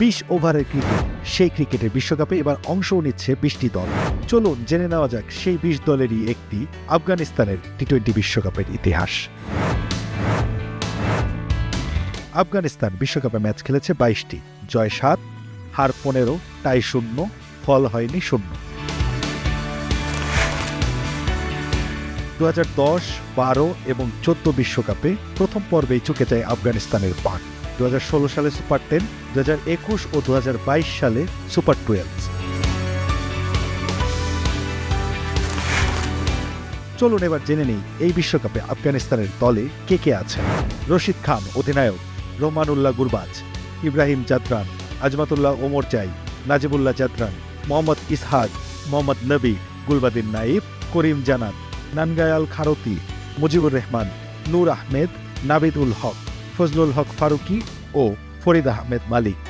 বিশ ওভারের ক্রিকেট, সেই ক্রিকেটের বিশ্বকাপে এবার অংশও নিচ্ছে বিশটি দল। চলুন জেনে নেওয়া যাক সেই বিশ দলেরই একটি আফগানিস্তানের টি টোয়েন্টি বিশ্বকাপের ইতিহাস। আফগানিস্তান বিশ্বকাপে ম্যাচ খেলেছে বাইশটি, জয় সাত, হার পনেরো, টাই শূন্য, ফল হয়নি শূন্য। দু হাজার দশ, বারো এবং চোদ্দ বিশ্বকাপে প্রথম পর্বেই চুকে যায় আফগানিস্তানের পাক দু হাজার ষোলো সালে সুপার টেন দু হাজার একুশ ও দু হাজার বাইশ সালে সুপার টুয়েলভ চলুন এবার জেনে নেই, এই বিশ্বকাপে আফগানিস্তানের দলে কে কে আছেন? রশিদ খান, অধিনায়ক রহমানুল্লাহ গুরবাজ, ইব্রাহিম জাদরান, আজমাতুল্লাহ ওমর চাই নাজিবুল্লাহ জাদরান, মোহাম্মদ ইসহাক, মোহাম্মদ নবী, গুলবাদিন নাইব করিম জানান নানগায়াল খারতি মুজিবুর রহমান, নূর আহমেদ, নাবিদুল হক। ফজলুল হক ফারুকি ও ফরিদ আহমেদ মালিক।